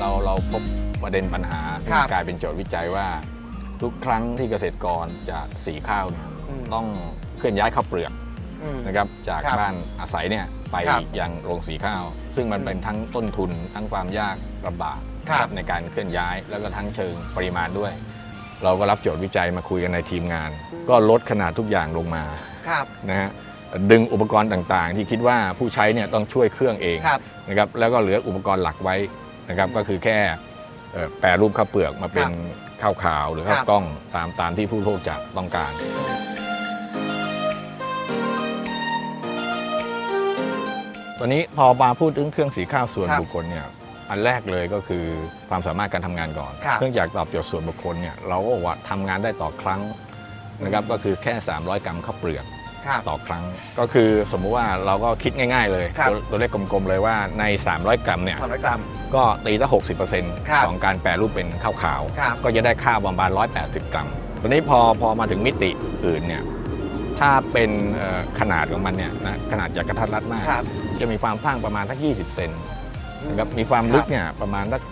เราพบประเด็นปัญหาคที่รับกลายเป็นโจทย์วิจัยว่า ทุกครั้งที่เกษตรกรจะสีข้าวเนี่ยอืม ต้องเคลื่อนย้ายข้าวเปลือกอืม นะครับจากครับบ้านอาศัยเนี่ยไปครับยังโรงสีข้าว ซึ่งมันอืมเป็นทั้งต้นทุนทั้งความยากลำบากครับ นะในการเคลื่อนย้ายแล้วก็ทั้งเชิงปริมาณด้วย เราก็รับโจทย์วิจัยมาคุยกันในทีมงาน ก็ลดขนาดทุกอย่างลงมา ครับ นะฮะดึงอุปกรณ์ต่างๆ ที่คิดว่าผู้ใช้เนี่ยต้องช่วยเครื่องเองครับ นะครับแล้วก็เหลืออุปกรณ์หลักไว้ นะครับก็คือแค่เอ่อแปรรูปข้าวเปลือกมาเป็นข้าวขาวหรือข้าควรับกล้องตามตามที่ผู้บริโภคจะต้องการ ตอนนี้พอมาพูดถึงเครื่องสีข้าวส่วนครับบุคคลเนี่ยอันแรกเลยก็คือความสามารถการทำงานก่อนครับเครื่องจากตอบโจทย์ส่วนบุคคลเนี่ยเราก็บอกว่าทำงานได้ต่อครั้งนะครับก็คือแค่ 300 กรัมข้าวเปลือก ครับต่อครั้ง ก็คือสมมุติว่าเราก็คิดง่าย ๆ เลยครับ ตัวตัวเลขกลมๆเลยว่าใน 300 กรัมเนี่ย สามร้อยกรัม ก็ตีตั้งครับ 60%ของการแปรรูปเป็นข้าวขาว ครับ ก็จะได้ข้าวประมาณ180 กรัมตอนนี้พอพอมาถึงมิติอื่นเนี่ยถ้าเป็นเอ่อขนาดของมันเนี่ยนะขนาดจากกระทัดรัดมาก ครับ จะมีความกว้างประมาณสัก 20 เซนนะครับมีความลึกเนี่ยประมาณสัก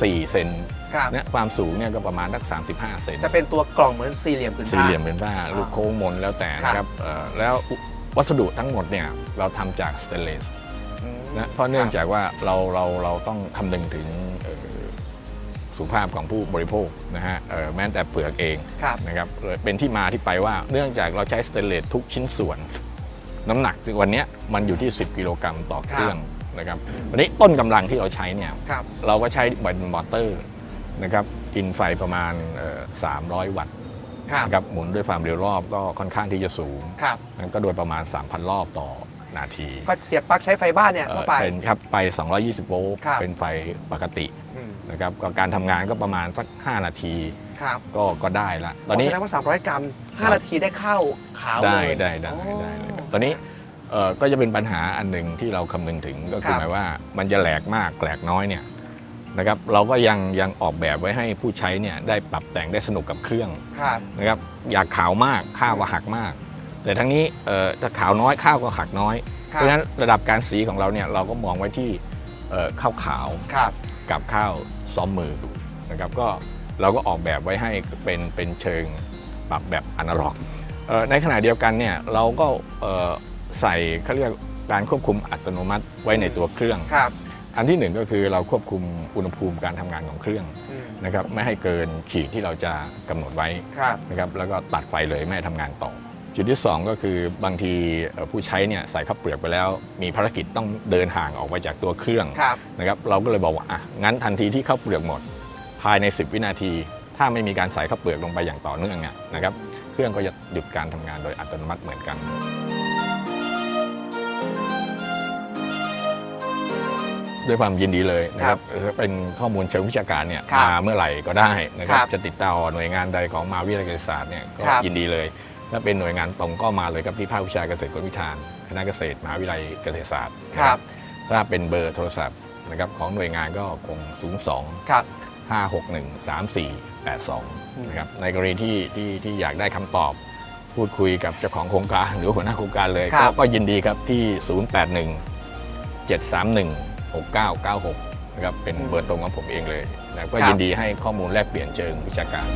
34เซนครับ เนี่ยความสูงเนี่ยก็ประมาณสัก35 เซนจะเป็นตัวกล่องเหมือนสี่เหลี่ยมผืนผ้า สี่เหลี่ยมเป็นผ้าอ๋อลูกโค้งมนแล้วแต่ครับนะครับเอ่อแล้ววัสดุทั้งหมดเนี่ยเราทำจากสเตนเลสอืม นะเพราะเนื่องจากว่าเราเราเราต้องคำนึงถึงเอ่อสุขภาพของผู้บริโภคนะฮะเอ่อแม้แต่เปลือกเอง ครับ นะครับเลยเป็นที่มาที่ไปว่าเนื่องจากเราใช้สเตนเลสทุกชิ้นส่วน น้ำหนักวันเนี้ยมันอยู่ที่ 10 กิโลกรัมต่อเครื่อง นะครับวันนี้ต้นกำลังที่เราใช้เนี่ยครับเราก็ใช้เป็นมอเตอร์นะครับกินไฟประมาณเอ่อ300 วัตต์ครับนะครับหมุนด้วยความเร็วรอบก็ค่อนข้างที่จะสูงครับนั่นก็โดยประมาณ 3,000 รอบต่อนาที ก็เสียบปลั๊กใช้ไฟบ้านเนี่ยเอ่อเข้าไปเป็นครับไป 220 โวลต์ครับเป็นไฟปกติอืมนะครับก็การทำงานก็ประมาณสัก 5 นาทีครับก็ก็ได้ละตอนนี้แสดงว่า 300 กรัมครับ5นาทีได้ข้าวขาวได้เลยได้ได้โอ้ได้เลยตอนนี้ เอ่อก็จะเป็นปัญหาอันหนึ่งที่เราคำนึงถึงก็คือครับ หมายว่ามันจะแหลกมากแหลกน้อยเนี่ยนะครับเราก็ยังยังออกแบบไว้ให้ผู้ใช้เนี่ยได้ปรับแต่งได้สนุกกับเครื่องครับ นะครับอยากขาวมากข้าวก็หักมาก แต่ทั้งนี้เอ่อถ้าขาวน้อยข้าวก็หักน้อย คเพรับ ราะฉะนั้นระดับการสีของเราเนี่ยเราก็มองไว้ที่เอ่อข้าวขาว ครับ กับข้าวซ้อมมือนะครับก็เราก็ออกแบบไว้ให้เป็นเป็นเชิงปรับแบบอนาล็อกเอ่อในขณะเดียวกันเนี่ยเราก็เอ่อ ใส่เขาเรียกการควบคุมอัตโนมัติไว้ในตัวเครื่อง ครับ อันที่หนึ่งก็คือเราควบคุมอุณหภูมิการทำงานของเครื่องอืมนะครับไม่ให้เกินขีดที่เราจะกำหนดไว้ครับ นะครับแล้วก็ตัดไฟเลยไม่ให้ทำงานต่อ จุดที่ 2 ก็คือบางทีเอ่อผู้ใช้เนี่ยใส่ข้าวเปลือกไปแล้ว มีภารกิจต้องเดินห่างออกไปจากตัวเครื่อง ครับ นะครับเราก็เลยบอกว่าอะงั้นทันทีที่ข้าวเปลือกหมด ภายใน 10 วินาที ถ้าไม่มีการใส่ข้าวเปลือกลงไปอย่างต่อเนื่องเนี่ยนะครับเครื่องก็จะหยุดการทำงานโดยอัตโนมัติเหมือนกัน ด้วยความยินดีเลยนะครับเอ่อเป็นข้อมูลเชิงวิชาการเนี่ยครับมาเมื่อไหร่ก็ได้นะครับครับจะติดต่อหน่วยงานใดของมหาวิทยาลัยเกษตรศาสตร์เนี่ยก็ครับยินดีเลยถ้าเป็นหน่วยงานตรงก็มาเลยครับที่ภาควิชาเกษตรกลวิธานคณะเกษตรมหาวิทยาลัยเกษตรศาสตร์ครับถ้าเป็นเบอร์โทรศัพท์นะครับของหน่วยงานก็คง 02ครับ561 3482นะครับในกรณีที่ที่ที่อยากได้คำตอบพูดคุยกับเจ้าของโครงการหรือหัวหน้าโครงการเลยครัก็บก็ยินดีครับที่ 081 731 6996นะครับเป็นเบอร์ตรงของผมเองเลยนะก็ยินดีให้ข้อมูลแลกเปลี่ยนเชิงวิชาการ